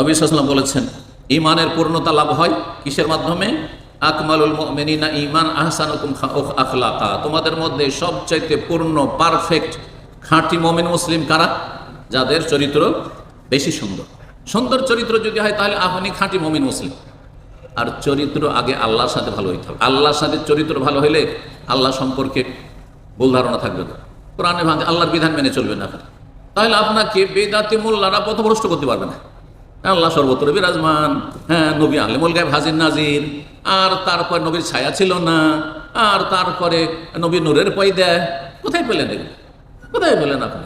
নবী সাল্লাম বলেছেন ইমানের পূর্ণতা লাভ হয় কিসের মাধ্যমে? আকমালুল মুমিনিনা ইমান আহসানুকুম খা- আখলাকা। তোমাদের মধ্যে সবচাইতে পূর্ণ, পারফেক্ট, খাঁটি মমিন মুসলিম কারা? যাদের চরিত্র বেশি সুন্দর। সুন্দর চরিত্র যদি হয়, তাহলে আপনি খাঁটি মমিন মুসলিম। আর চরিত্র আগে আল্লাহর সাথে ভালো হইতে হবে। আল্লাহর সাথে চরিত্র ভালো হইলে আল্লাহ সম্পর্কে ভুল ধারণা থাকবে না। কোরআনে ভাঙে আল্লাহর বিধান মেনে চলবে না। তাহলে আপনাকে বেদাতি মোল্লারা পথভ্রষ্ট করতে পারবে না। আল্লাহ সর্বত্র বিরাজমান। হ্যাঁ নবী আলিমুল গায়েব হাজির নাজির। আর তারপর নবীর ছায়া ছিল না। আর তারপরে নবী নূরের পয়দা। কোথায় পেলেন এগুলো? কোথায় পেলেন আপনি?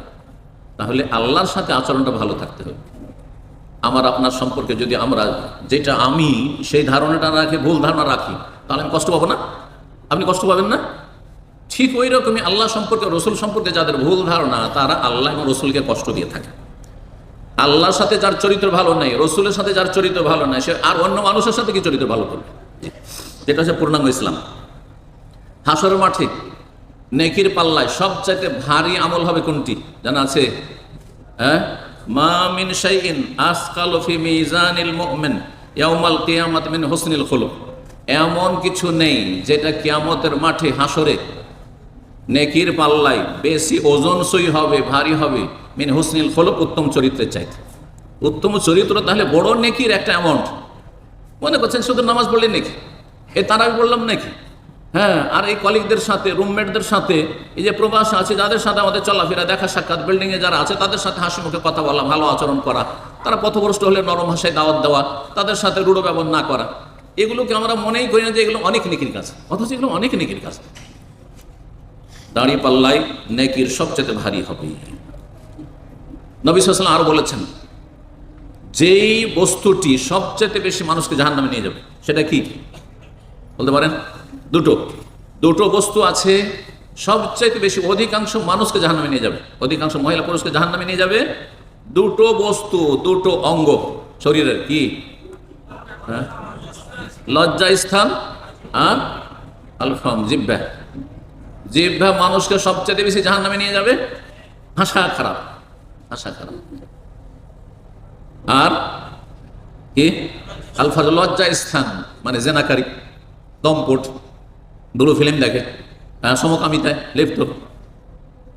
তাহলে আল্লাহর সাথে আচরণটা ভালো থাকতে হবে। আমার আপনার সম্পর্কে যদি আমরা যেটা আমি সেই ধারণাটা রাখি, ভুল ধারণা রাখি, তাহলে আমি কষ্ট পাবো না? আপনি কষ্ট পাবেন না? ঠিক ওই রকমই আল্লাহ সম্পর্কে, রসুল সম্পর্কে যাদের ভুল ধারণা, তারা আল্লাহ এবং রসুলকে কষ্ট দিয়ে থাকে। আল্লাহর সাথে যার চরিত্র ভালো নাই, রসুলের সাথে যার চরিত্র ভালো নেই, সে আর অন্য মানুষের সাথে কি চরিত্র ভালো করবে? যেটা হচ্ছে পূর্ণাঙ্গ ইসলাম। হাসর মাঠে, নেকির পাল্লায় সবচাইতে ভারী আমল হবে কোনটি? জানা আছে? হ্যাঁ? মিন মুমিন মিন এমন কিছু নেই যেটা কিয়ামতের মাঠে হাসরে নেকির পাল্লায় বেশি ওজন সই হবে, ভারী হবে। মিন হুসনিল খোলক, উত্তম চরিত্রের চাইতে। উত্তম চরিত্র তাহলে বড় নেকির একটা অ্যামাউন্ট মনে করছেন শুধু নামাজ পড়লে নাকি? এ তারা বললাম নাকি? হ্যাঁ আর এই কলিগদের সাথে রুমমেটদের সাথে, এই যে প্রবাস আছে, যাদের সাথে আমাদের চলাফেরা, দেখা সাক্ষাৎ বিল্ডিংয়ে যারা আছে, তাদের সাথে হাসি মুখে কথা বলা, ভালো আচরণ করা। তারা পথভ্রষ্ট হলে নরম ভাষায় দাওয়াত দেওয়া, তাদের সাথে রূঢ় ব্যবহার না করা। এগুলোকে আমরা মনেই করি না যে এগুলো অনেক নেকির কাজ। অথচ এগুলো অনেক নেকির কাজ। দাঁড়িয়ে পাল্লাই নেকির সবচেয়ে ভারী হবে। নবী আরও বলেছেন, যেই বস্তুটি সবচেয়ে বেশি মানুষকে জাহান নামে নিয়ে যাবে, সেটা কি? বলতে পারেন, দুটো। দুটো বস্তু আছে সবচাইতে বেশি অধিকাংশ মানুষকে জাহান নামে নিয়ে যাবে। অধিকাংশ মহিলা পুরুষকে জাহান নামে নিয়ে যাবে। দুটো বস্তু, দুটো অঙ্গ, শরীরের কি? হ্যাঁ? লজ্জা স্থান আর আলফাম জিব্বা। জিহ্বা মানুষকে সবচেয়ে বেশি জাহান নামে নিয়ে যাবে, ভাষা খারাপ ভাষা খারাপ। আর কি? আলফাজ লজ্জা স্থান মানে জেনাকারী, দমপট দুটো ফিল্ম দেখে। হ্যাঁ সমকামিতায় লিপ্ত।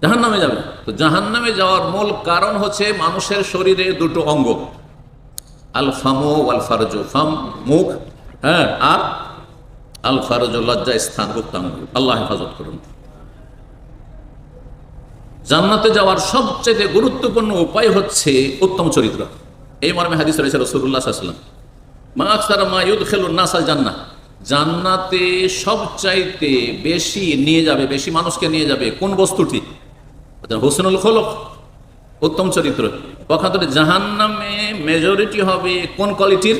জাহান নামে যাবে। তো জাহান নামে যাওয়ার মূল কারণ হচ্ছে মানুষের শরীরে দুটো অঙ্গ। আল ফামো আল ফারজ ফাম, মুখ হ্যাঁ আর আল ফারজ লজ্জা স্থান, গুপ্তাঙ্গ। আল্লাহ হেফাজত করুন। জান্নাতে যাওয়ার সবচেয়ে গুরুত্বপূর্ণ উপায় হচ্ছে উত্তম চরিত্র। এই মর্মে হাদিস রয়েছে রসুল্লাহ সাল্লাম মা আখতার মা ইউদ খেলুন নাসাল জান্না জান্নাতে সবচাইতে বেশি নিয়ে যাবে, বেশি মানুষকে নিয়ে যাবে কোন বস্তুটি? হোসেনুল খোলক, উত্তম চরিত্র। পক্ষান্তরে জাহান নামে মেজরিটি হবে কোন কোয়ালিটির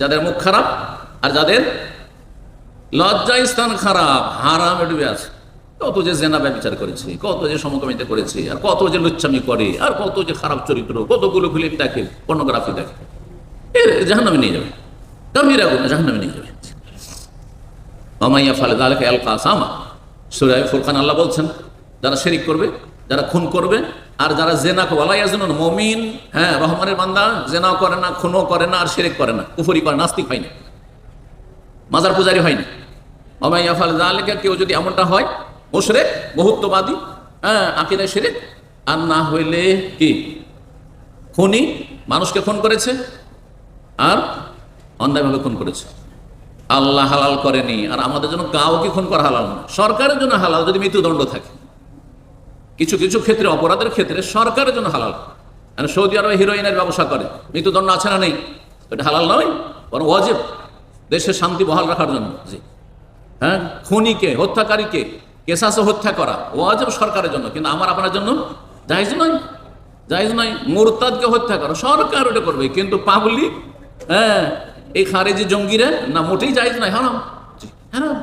যাদের মুখ খারাপ আর যাদের লজ্জা স্থান খারাপ, হারাম ডুবে আছে। কত যে জেনা ব্যবচার করেছে, কত যে সমকামিতা করেছে, আর কত যে লুচ্ছামি করে, আর কত যে খারাপ চরিত্র, কতগুলো ফিল্ম দেখে পর্নোগ্রাফি দেখে এর জাহান্নামে নিয়ে যাবে। গভীরা গুণ জাহান্নামে নিয়ে যাবে। মামাইয়া ফালে দালেকে আল কাসামা। সুরাই ফুরখান আল্লাহ বলছেন, যারা শেরিক করবে, যারা খুন করবে, আর যারা জেনা ওয়ালাইয়াজুন মমিন হ্যাঁ রহমানের বান্দা, জেনাও করে না, খুনও করে না, আর শেরিক করে না, কুফরি করে নাস্তিক হয় না। মাজার পূজারি হয় না। অমাইয়া ফাল জালেকা কেউ যদি এমনটা হয় মুশরেক বহুত্ববাদী হ্যাঁ আকিদায় শেরেক। আর না হইলে কি? খুনি মানুষকে খুন করেছে আর অন্যায়ভাবে খুন করেছে। আল্লাহ হালাল করেনি আর আমাদের জন্য কাউকে খুন করা হালাল না। সরকারের জন্য হালাল যদি মৃত্যুদণ্ড থাকে। কিছু কিছু ক্ষেত্রে, অপরাধের ক্ষেত্রে সরকারের জন্য হালাল। মানে সৌদি আরবে হিরোইনের ব্যবসা করে। মৃত্যুদণ্ড আছে না নেই? এটা হালাল নয়, বরং অজেব দেশের শান্তি বহাল রাখার জন্য। জি। হ্যাঁ খুনিকে, হত্যাকারীকে কেসাসে হত্যা করা, ওয়াজব সরকারের জন্য। কিন্তু আমার আপনার জন্য জাহেজ নয়। জাহেজ নয়, মোরতাদকে হত্যা করা, সরকার ওটা করবে। কিন্তু পাবলিক হ্যাঁ এই খারেজি জঙ্গিরা না, মোটেই জাহেজ নয়, হারাম। হ্যাঁ